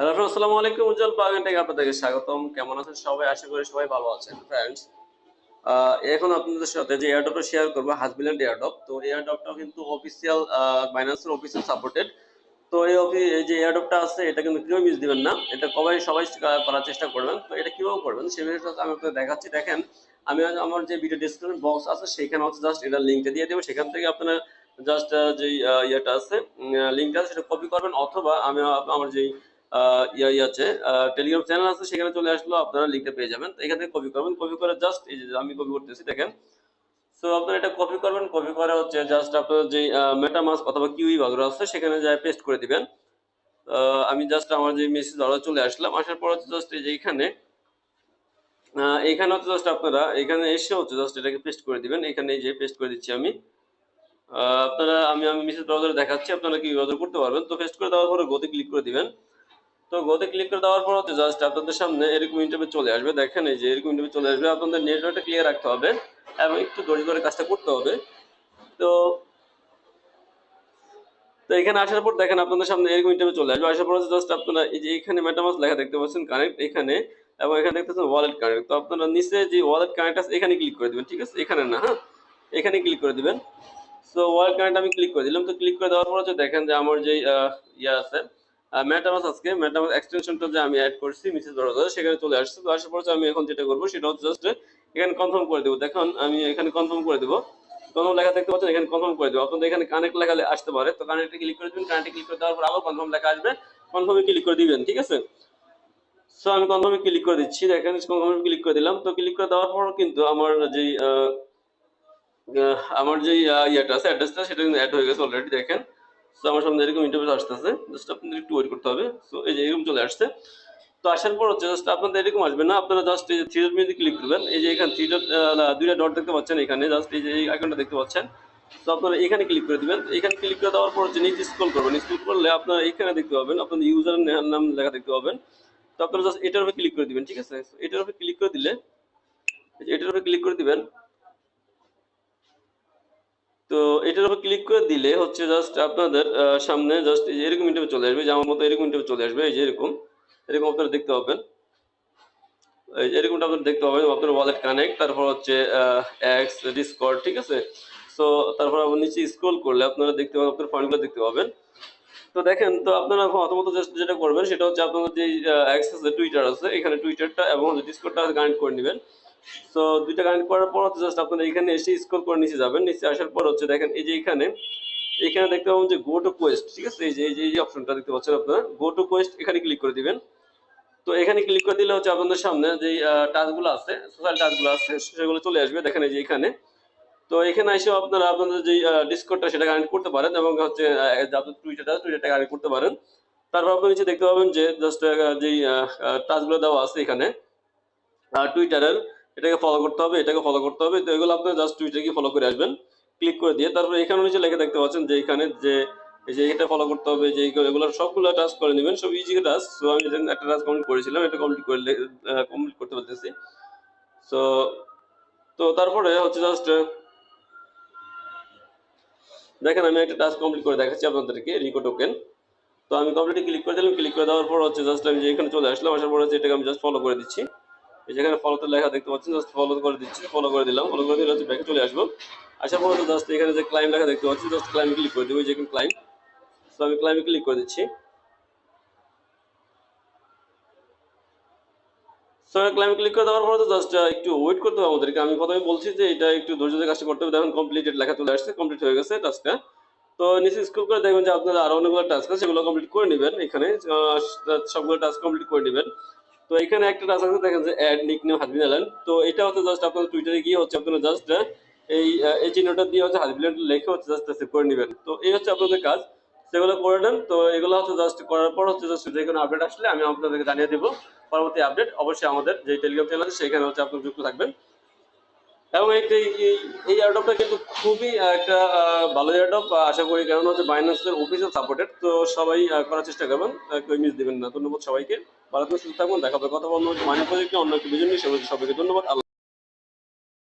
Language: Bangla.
হ্যালো আসসালামু আলাইকুম। উজ্জ্বল থেকে আপনাদেরকে স্বাগতম। কেমন আছেন সবাই? আশা করি সবাই ভালো আছেন। ফ্রেন্ডস এখন আপনাদের সাথে যে এয়ারড্রপটা শেয়ার করব হাজবিল্যান্ড এয়ারড্রপ তো এয়ারড্রপটা কিন্তু অফিসিয়াল বাইন্যান্সের অফিসিয়াল সাপোর্টেড তো এই এই যে এয়ারড্রপটা আছে, এটা কিন্তু কেউ মিস দিবেন না। এটা সবাই সবাই করার চেষ্টা করবেন। তো এটা কীভাবে করবেন সেই বিষয়টা আমি আপনাদের দেখাচ্ছি। দেখেন, আমি আমার যে ভিডিও ডিসক্রিপশন বক্স আছে সেখানে হচ্ছে জাস্ট এটা লিঙ্কটা দিয়ে দেবো। সেখান থেকে আপনারা জাস্ট যে ইয়েটা আছে লিঙ্কটা আছে, সেটা কপি করবেন। অথবা আমি আমার যেই ইয়া ইয়ে আছে টেলিগ্রাম চ্যানেল আছে, সেখানে চলে আসলো আপনারা লিঙ্কটা পেয়ে যাবেন। এখান থেকে কপি করবেন। কপি করে জাস্ট এই যে, আমি কপি করতেছি, দেখেন। সো আপনারা এটা কপি করবেন। কপি করে হচ্ছে জাস্ট আপনার যে মেটামাস্ক অথবা কিউই বাগরা আছে, সেখানে যায় পেস্ট করে দিবেন। আমি জাস্ট আমার যে মেসেজ অর্ডার চলে আসলাম। আসার পর হচ্ছে জাস্ট এই যে এখানে এখানে হচ্ছে জাস্ট আপনারা, এখানে এসে হচ্ছে জাস্ট এটাকে পেস্ট করে দিবেন। এখানে যে পেস্ট করে দিচ্ছি আমি। আপনারা, আমি আমি মেসেজ ব্রাউজারে দেখাচ্ছি। আপনারা কি ব্রাউজার করতে পারবেন। তো পেস্ট করে দেওয়ার পরে গতি ক্লিক করে দিবেন। তো গতে ক্লিক করে দেওয়ার পর জাস্ট আপনাদের সামনে এরকম ইন্টারভিউ চলে আসবে। দেখেন এই যে এরকম ইন্টারভিউ চলে আসবে। আপনাদের নেটওয়ার্কটা ক্লিয়ার রাখতে হবে এবং একটু ধৈর্য ধরে কাজটা করতে হবে। তো তো এখানে আসার পর দেখেন আপনাদের সামনে এরকম ইন্টারভিউ চলে আসবে। আসার পর জাস্ট আপনারা এই যে এখানে মেটামাস লেখা দেখতে পাচ্ছেন কানেক্ট এখানে এবং এখানে দেখতে পাচ্ছেন ওয়ালেট কানেক্ট তো আপনারা নিচে যে ওয়ালেট কানেক্ট আছে, এখানে ক্লিক করে দিবেন, ঠিক আছে? এখানে না হ্যাঁ? এখানে ক্লিক করে দিবেন। সো ওয়ালেট কানেক্ট আমি ক্লিক করে দিলাম। তো ক্লিক করে দেওয়ার পর হচ্ছে দেখেন যে আমার যে ইয়ে আছে মেটামাস আজকে মেটামাস এক্সটেনশনটা যে আমি অ্যাড করছি মিসেস বড়দের সেখানে চলে আসছে। তো আসার পর আমি এখন যেটা করব সেটা হচ্ছে জাস্ট এখানে কনফার্ম করে দেবো। দেখুন আমি এখানে কনফার্ম করে দেবো। কনফার্ম লেখা দেখতে পাচ্ছেন এখানে কনফার্ম করে দেবো। আপনাদের এখানে কানেক্ট লেখা আসতে পারে। তো কানেক্টে ক্লিক করে দিবেন কানেক্টে ক্লিক করে দেওয়ার পর আবার কনফার্ম লেখা আসবে। কনফার্মে ক্লিক করে দিবেন ঠিক আছে? সো আমি কনফার্মে ক্লিক করে দিচ্ছি। দেখেন কনফার্মে ক্লিক করে দিলাম। তো ক্লিক করে দেওয়ার পর কিন্তু আমার আহ, আমার যে ইয়েটা আছে অ্যাড্রেসটা সেটা কিন্তু অ্যাড হয়ে গেছে অলরেডি দেখেন। তো আমার সামনে এরকম ইন্টারভিউ আসতেছে জাস্ট আপনাদের একটু ওয়েট করতে হবে। সো এই যে এরকম চলে আসছে। তো আসার পর হচ্ছে জাস্ট আপনাদের এরকম আসবে না, আপনারা জাস্ট এই যে থ্রি মেনুতে ক্লিক করবেন। এই যে এখানে থ্রি দুইটা ডট দেখতে পাচ্ছেন এখানে জাস্ট এই যে এই আইকনটা দেখতে পাচ্ছেন। তো আপনারা এখানে ক্লিক করে দিবেন। এখানে ক্লিক করে দেওয়ার পর হচ্ছে নিচে স্ক্রল করবেন। স্ক্রল করলে আপনারা এখানে দেখতে পাবেন, আপনাদের ইউজার নাম লেখা দেখতে পাবেন। তো আপনারা জাস্ট এটার উপরে ক্লিক করে দিবেন, ঠিক আছে? এটার উপরে ক্লিক করে দিলে এটার উপরে ক্লিক করে দিবেন। তো এটার উপর ক্লিক করে দিলে হচ্ছে জাস্ট আপনাদের সামনে জাস্ট এরকম ইন্টারভিউ চলে আসবে, যে আমার মতো এরকম ইন্টারভিউ চলে আসবে, এই যে এরকম এরকম আপনারা দেখতে পাবেন। এরকমটা আপনারা দেখতে পাবেন, আপনার ওয়ালেট কানেক্ট তারপর হচ্ছে এক্স ডিসকর্ড ঠিক আছে? সো তারপর আবার নিচে স্ক্রল করলে আপনারা দেখতে পাবেন, আপনার ফান্ডগুলো দেখতে পাবেন। তো দেখেন, তো আপনারা প্রথমত just যেটা করবেন, সেটা হচ্ছে আপনাদের যে আছে টুইটার আছে, এখানে টুইটারটা এবং ডিসকর্ডটা কানেক্ট করে নেবেন। সো দুইটা কানেক্ট করার পর হচ্ছে জাস্ট আপনারা এখানে এসে স্ক্রল করে নিচে যাবেন। নিচে আসার পর হচ্ছে দেখেন, এই যে এখানে এখানে দেখতে পাবেন যে গো টু কোয়েস্ট ঠিক আছে? এই যে এই যে অপশনটা দেখতে পাচ্ছেন আপনারা। গো টু কোয়েস্ট এখানে ক্লিক করে দিবেন। তো এখানে ক্লিক করে দিলে হচ্ছে আপনাদের সামনে যে টাচগুলো আছে সোশ্যাল টাচগুলো আছে, সেগুলো চলে আসবে। দেখেন এই যে এখানে। তো এখানে এসেও আপনারা আপনাদের যে ডিসকর্ডটা সেটা কানেক্ট করতে পারেন এবং হচ্ছে যে আপনার টুইটারটা টুইটারটা কানেক্ট করতে পারেন। তারপর আপনি নিচে দেখতে পাবেন যে জাস্ট যেই টাচগুলো দেওয়া আছে এখানে। টুইটারের এটাকে ফলো করতে হবে, এটাকে ফলো করতে হবে। তো এগুলো আপনি জাস্ট টুইটারকে ফলো করে আসবেন ক্লিক করে দিয়ে। তারপর এখানে নিচে লেখা দেখতে পাচ্ছেন যে এখানে যে এই যে এটা ফলো করতে হবে, যে এগুলো সবগুলো টাচ করে নেবেন, সব ইজি টাচ সো আমি একটা টাচ কমপ্লিট করেছিলাম, এটা কমপ্লিট করে কমপ্লিট করতে পারতেছি। সো তো তারপরে হচ্ছে জাস্ট দেখেন আমি একটা টাস্ক কমপ্লিট করে দেখাচ্ছি আপনাদেরকে রিকো টোকেন তো আমি কমপ্লিটে ক্লিক করে দিলাম ক্লিক করে দেওয়ার পর হচ্ছে জাস্ট আমি যে এখানে চলে আসলাম, আসার পর হচ্ছে এটাকে আমি জাস্ট ফলো করে দিচ্ছি। যেখানে ফলোতে লেখা দেখতে পাচ্ছেন জাস্ট ফলো করে দিচ্ছি ফলো করে দিলাম ফলো করে দিলে ব্যাকে চলে আসব। আসার পর জাস্ট এখানে যে ক্লাইম লেখা দেখতে পাচ্ছি জাস্ট ক্লাইম ক্লিক করে দেবো, এই যে ক্লাইম তো আমি ক্লাইমে ক্লিক করে দিচ্ছি। সো ক্লাইম ক্লিক করে দেওয়ার পর তো জাস্ট একটু ওয়েট করতে হবে আমাদেরকে। আমি প্রথমে বলছি যে এটা একটু ধৈর্য ধরে কাজটা করতে হবে। দেখুন কমপ্লিটেড লেখা চলে আসছে কমপ্লিট হয়ে গেছে টাস্কটা তো নিচে স্ক্রল করে দেখবেন যে আপনারা আরও অনেকগুলো টাস্ক আছে, সেগুলো কমপ্লিট করে নেবেন এখানে। সবগুলো টাস্ক কমপ্লিট করে নেবেন। তো এখানে একটা টাস্ক আছে, দেখেন যে অ্যাড নিক নেম হাজবিন আলেন তো এটা হচ্ছে জাস্ট আপনার টুইটারে গিয়ে হচ্ছে আপনারা জাস্ট এই এই চিহ্নটা দিয়ে হচ্ছে হাজবিন লেখে হচ্ছে জাস্ট সেভ করে নেবেন। তো এই হচ্ছে আপনাদের কাজ। সেগুলো করে নেন। তো এগুলো হচ্ছে জাস্ট করার পর হচ্ছে জাস্ট যে কোনো আপডেট আসলে আমি আপনাদেরকে জানিয়ে দেবো। পরবর্তী আপডেট অবশ্যই আমাদের যে টেলিগ্রাম চ্যানেল আছে, সেখানে হচ্ছে আপনার যুক্ত থাকবেন। এবং এটা এই- অ্যাডপটা কিন্তু খুবই একটা ভালো অ্যাডপ আশা করি কারণ হচ্ছে বাইন্যান্সের অফিসিয়াল সাপোর্টেড তো সবাই করার চেষ্টা করবেন কেউ মিস দিবেন না। ধন্যবাদ সবাইকে। ভালো করে সুস্থ থাকবেন দেখা কথা বলব মানি প্রজেক্টে অন্য একটি বিজনেস সবাইকে ধন্যবাদ।